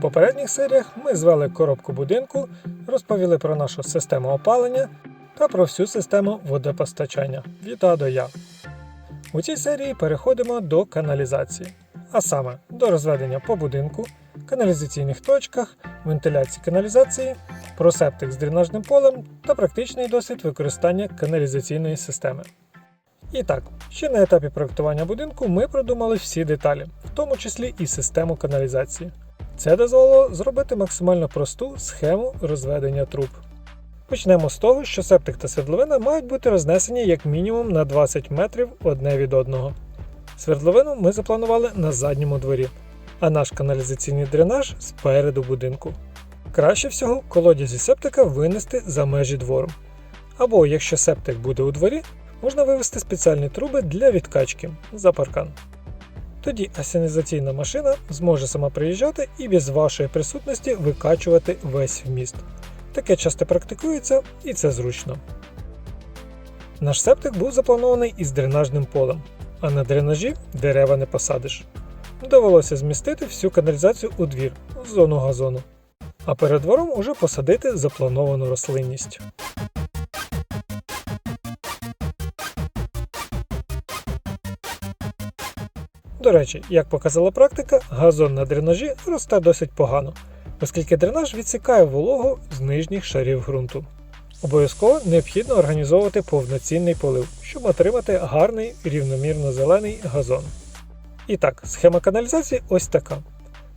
У попередніх серіях ми звели коробку будинку, розповіли про нашу систему опалення та про всю систему водопостачання від А до Я. У цій серії переходимо до каналізації, а саме до розведення по будинку, каналізаційних точках, вентиляції каналізації, про септик з дренажним полем та практичний досвід використання каналізаційної системи. І так, ще на етапі проектування будинку ми продумали всі деталі, в тому числі і систему каналізації. Це дозволило зробити максимально просту схему розведення труб. Почнемо з того, що септик та свердловина мають бути рознесені як мінімум на 20 метрів одне від одного. Свердловину ми запланували на задньому дворі, а наш каналізаційний дренаж спереду будинку. Краще всього колодязі септика винести за межі двору. Або якщо септик буде у дворі, можна вивести спеціальні труби для відкачки за паркан. Тоді асенізаційна машина зможе сама приїжджати і без вашої присутності викачувати весь вміст. Таке часто практикується і це зручно. Наш септик був запланований із дренажним полем, а на дренажі дерева не посадиш. Довелося змістити всю каналізацію у двір, в зону газону. А перед двором уже посадити заплановану рослинність. До речі, як показала практика, газон на дренажі росте досить погано, оскільки дренаж відсікає вологу з нижніх шарів ґрунту. Обов'язково необхідно організовувати повноцінний полив, щоб отримати гарний рівномірно зелений газон. І так, схема каналізації ось така.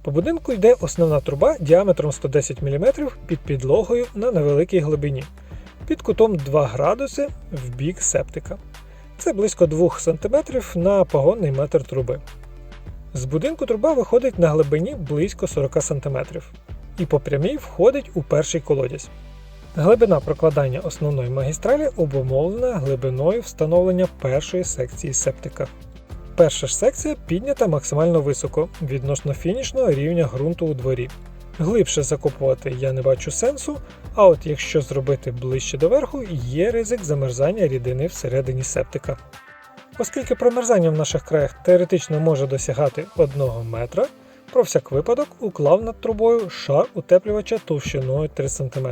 По будинку йде основна труба діаметром 110 мм під підлогою на невеликій глибині, під кутом 2 градуси в бік септика. Це близько 2 см на погонний метр труби. З будинку труба виходить на глибині близько 40 см і по прямій входить у перший колодязь. Глибина прокладання основної магістралі обумовлена глибиною встановлення першої секції септика. Перша ж секція піднята максимально високо відносно фінішного рівня ґрунту у дворі. Глибше закопувати я не бачу сенсу, а от якщо зробити ближче до верху, є ризик замерзання рідини всередині септика. Оскільки промерзання в наших краях теоретично може досягати 1 метра, про всяк випадок уклав над трубою шар утеплювача товщиною 3 см.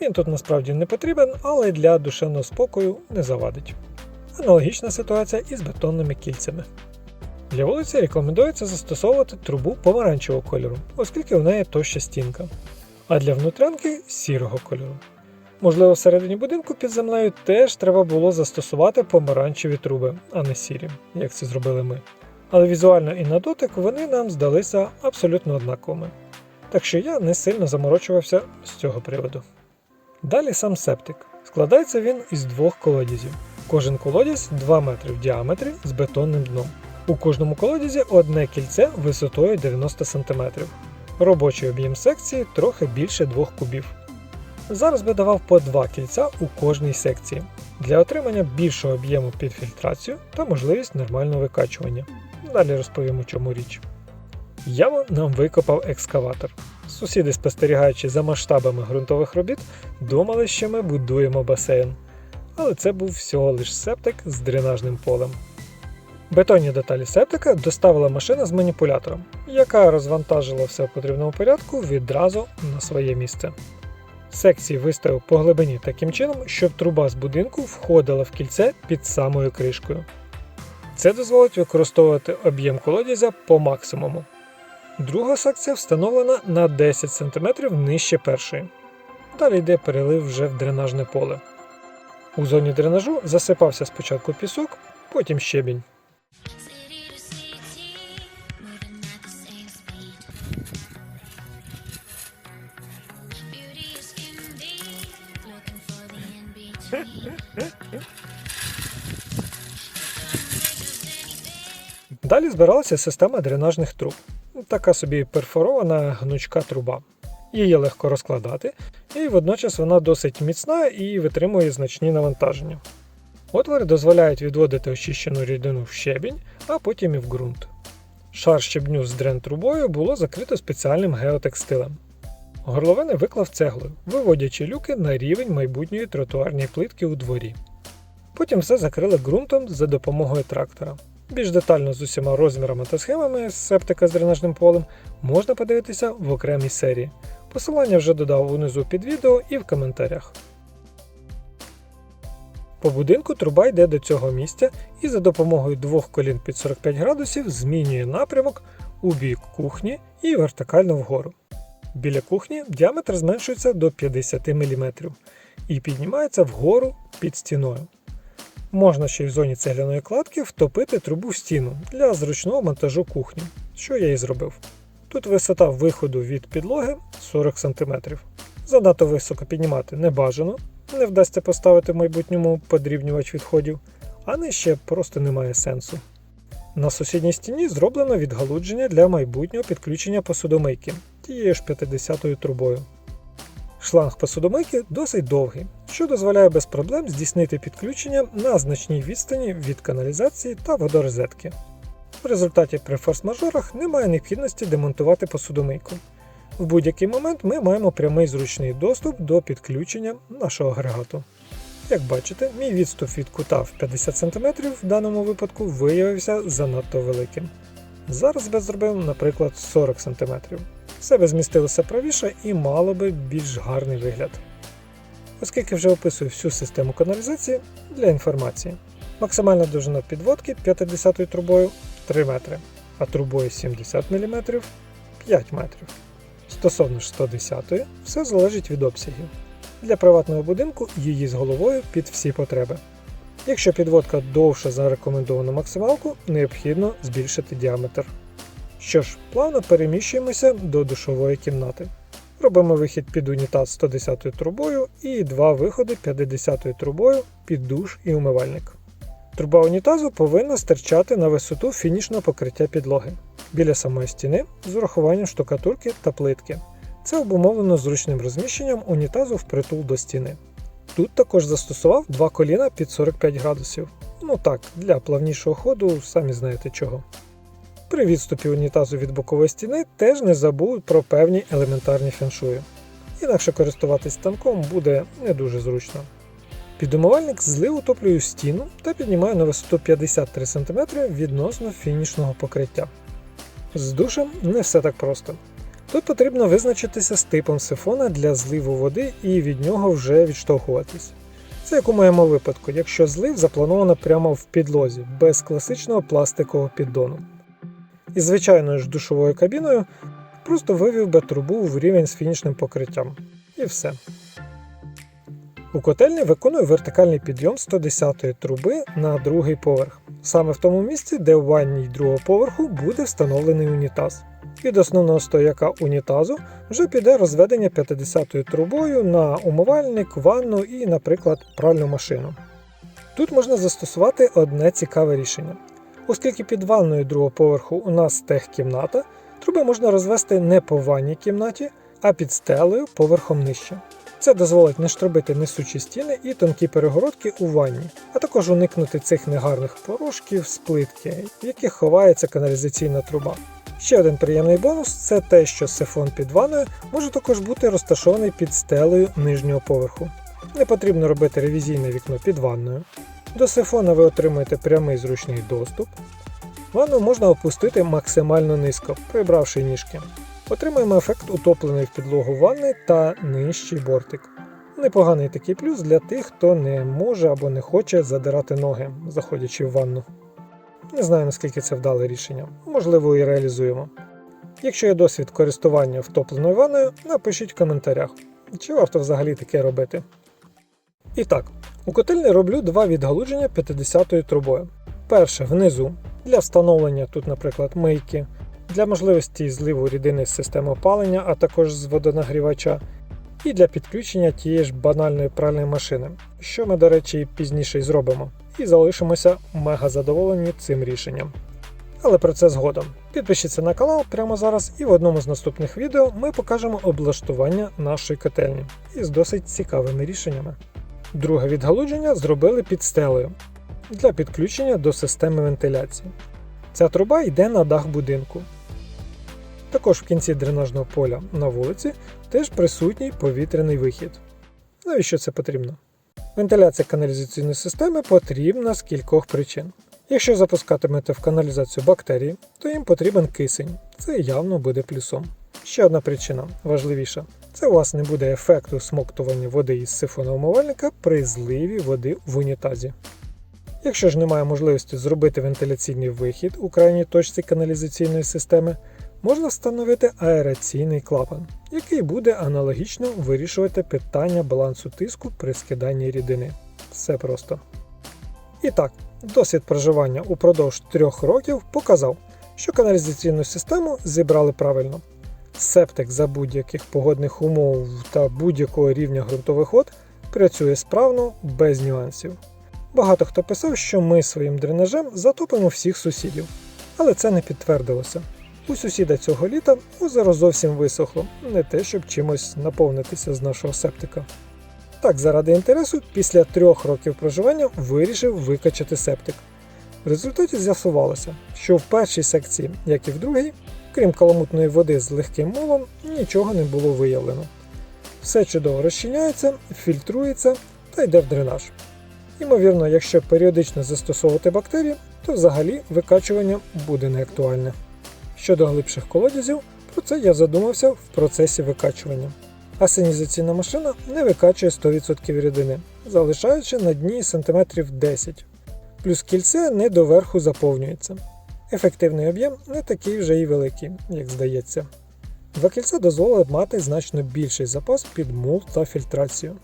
Він тут насправді не потрібен, але для душевного спокою не завадить. Аналогічна ситуація із бетонними кільцями. Для вулиці рекомендується застосовувати трубу помаранчевого кольору, оскільки в неї тоща стінка, а для внутрянки сірого кольору. Можливо, всередині будинку під землею теж треба було застосувати помаранчеві труби, а не сірі, як це зробили ми. Але візуально і на дотик вони нам здалися абсолютно однаковими. Так що я не сильно заморочувався з цього приводу. Далі сам септик. Складається він із двох колодязів. Кожен колодязь 2 метри в діаметрі з бетонним дном. У кожному колодязі одне кільце висотою 90 см. Робочий об'єм секції трохи більше 2 кубів. Зараз би давав по 2 кільця у кожній секції для отримання більшого об'єму під фільтрацію та можливість нормального викачування. Далі розповім у чому річ. Яму нам викопав екскаватор. Сусіди, спостерігаючи за масштабами ґрунтових робіт, думали, що ми будуємо басейн. Але це був всього лиш септик з дренажним полем. Бетонні деталі септика доставила машина з маніпулятором, яка розвантажила все в потрібному порядку відразу на своє місце. Секції виставив по глибині таким чином, щоб труба з будинку входила в кільце під самою кришкою. Це дозволить використовувати об'єм колодязя по максимуму. Друга секція встановлена на 10 см нижче першої. Далі йде перелив вже в дренажне поле. У зоні дренажу засипався спочатку пісок, потім щебінь. Далі збиралася система дренажних труб. Така собі перфорована гнучка труба. Її легко розкладати, і водночас вона досить міцна і витримує значні навантаження. Отвори дозволяють відводити очищену рідину в щебінь, а потім і в ґрунт. Шар щебню з дрен трубою було закрито спеціальним геотекстилем. Горловини виклав цеглою, виводячи люки на рівень майбутньої тротуарної плитки у дворі. Потім все закрили ґрунтом за допомогою трактора. Більш детально з усіма розмірами та схемами септика з дренажним полем можна подивитися в окремій серії. Посилання вже додав унизу під відео і в коментарях. По будинку труба йде до цього місця і за допомогою двох колін під 45 градусів змінює напрямок у бік кухні і вертикально вгору. Біля кухні діаметр зменшується до 50 мм і піднімається вгору під стіною. Можна ще й в зоні цегляної кладки втопити трубу в стіну для зручного монтажу кухні, що я і зробив. Тут висота виходу від підлоги 40 см. Занадто високо піднімати не бажано, не вдасться поставити в майбутньому подрібнювач відходів, а нижче просто немає сенсу. На сусідній стіні зроблено відгалудження для майбутнього підключення посудомийки тією ж 50-ю трубою. Шланг посудомийки досить довгий, що дозволяє без проблем здійснити підключення на значній відстані від каналізації та водорозетки. В результаті при форс-мажорах немає необхідності демонтувати посудомийку. В будь-який момент ми маємо прямий зручний доступ до підключення нашого агрегату. Як бачите, мій відступ від кута в 50 см в даному випадку виявився занадто великим. Зараз би зробив, наприклад, 40 см. Все би змістилося правіше і мало би більш гарний вигляд. Оскільки вже описую всю систему каналізації для інформації. Максимальна довжина підводки 50 трубою 3 метри, а трубою 70 мм 5 метрів. Стосовно ж 110 все залежить від обсягів. Для приватного будинку її з головою під всі потреби. Якщо підводка довша за рекомендовану максималку, необхідно збільшити діаметр. Що ж, плавно переміщуємося до душової кімнати. Робимо вихід під унітаз 110 трубою і два виходи 50 трубою під душ і умивальник. Труба унітазу повинна стирчати на висоту фінішного покриття підлоги біля самої стіни з урахуванням штукатурки та плитки. Це обумовлено зручним розміщенням унітазу впритул до стіни. Тут також застосував два коліна під 45 градусів. Ну так, для плавнішого ходу, самі знаєте чого. При відступі унітазу від бокової стіни теж не забудь про певні елементарні феншуї. Інакше користуватись станком буде не дуже зручно. Під умивальник злив утоплюю стіну та піднімаю на висоту 53 см відносно фінішного покриття. З душем не все так просто. Тут потрібно визначитися з типом сифона для зливу води і від нього вже відштовхуватись. Це як у моєму випадку, якщо злив заплановано прямо в підлозі, без класичного пластикового піддону. І звичайною ж душовою кабіною просто вивів би трубу в рівень з фінішним покриттям. І все. У котельні виконую вертикальний підйом 110-ї труби на другий поверх, саме в тому місці, де в ванній другого поверху буде встановлений унітаз. Від основного стояка унітазу вже піде розведення 50-ю трубою на умивальник, ванну і, наприклад, пральну машину. Тут можна застосувати одне цікаве рішення. Оскільки під ванною другого поверху у нас техкімната, труби можна розвести не по ванній кімнаті, а під стелею поверхом нижче. Це дозволить не штробити несучі стіни і тонкі перегородки у ванні, а також уникнути цих негарних порошків з плитки, в яких ховається каналізаційна труба. Ще один приємний бонус це те, що сифон під ванною може також бути розташований під стелею нижнього поверху. Не потрібно робити ревізійне вікно під ванною. До сифона ви отримуєте прямий зручний доступ. Ванну можна опустити максимально низько, прибравши ніжки. Отримаємо ефект утопленої в підлогу ванни та нижчий бортик. Непоганий такий плюс для тих, хто не може або не хоче задирати ноги, заходячи в ванну. Не знаю наскільки це вдале рішення, можливо і реалізуємо. Якщо є досвід користування втопленою ванною, напишіть в коментарях, чи варто взагалі таке робити. І так, у котельні роблю два відгалудження 50-ю трубою. Перше внизу для встановлення тут, наприклад, мийки, для можливості зливу рідини з системи опалення, а також з водонагрівача, і для підключення тієї ж банальної пральної машини, що ми, до речі, пізніше й зробимо, і залишимося мега задоволені цим рішенням. Але про це згодом. Підпишіться на канал прямо зараз, і в одному з наступних відео ми покажемо облаштування нашої котельні із досить цікавими рішеннями. Друге відгалудження зробили під стелею для підключення до системи вентиляції. Ця труба йде на дах будинку. Також в кінці дренажного поля на вулиці теж присутній повітряний вихід. Навіщо це потрібно? Вентиляція каналізаційної системи потрібна з кількох причин. Якщо запускатимете в каналізацію бактерії, то їм потрібен кисень. Це явно буде плюсом. Ще одна причина, важливіша, це у вас не буде ефекту смоктування води із сифона умивальника при зливі води в унітазі. Якщо ж немає можливості зробити вентиляційний вихід у крайній точці каналізаційної системи, можна встановити аераційний клапан, який буде аналогічно вирішувати питання балансу тиску при скиданні рідини. Все просто. І так, досвід проживання упродовж трьох років показав, що каналізаційну систему зібрали правильно. Септик за будь-яких погодних умов та будь-якого рівня ґрунтових вод працює справно без нюансів. Багато хто писав, що ми своїм дренажем затопимо всіх сусідів, але це не підтвердилося. У сусіда цього літа озеро зовсім висохло, не те, щоб чимось наповнитися з нашого септика. Так, заради інтересу, після трьох років проживання вирішив викачати септик. В результаті з'ясувалося, що в першій секції, як і в другій, крім каламутної води з легким мулом, нічого не було виявлено. Все чудово розчиняється, фільтрується та йде в дренаж. Ймовірно, якщо періодично застосовувати бактерії, то взагалі викачування буде неактуальне. Щодо глибших колодязів, про це я задумався в процесі викачування. Асенізаційна машина не викачує 100% рідини, залишаючи на дні сантиметрів 10 плюс кільце не доверху заповнюється. Ефективний об'єм не такий вже і великий, як здається. Два кільця дозволить мати значно більший запас під мул та фільтрацію.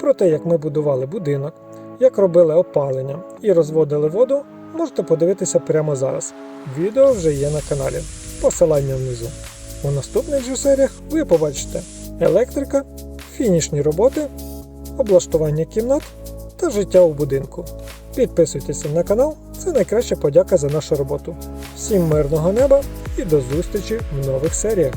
Про те, як ми будували будинок, як робили опалення і розводили воду, можете подивитися прямо зараз. Відео вже є на каналі. Посилання внизу. У наступних же серіях ви побачите електрика, фінішні роботи, облаштування кімнат та життя у будинку. Підписуйтеся на канал, це найкраща подяка за нашу роботу. Всім мирного неба і до зустрічі в нових серіях.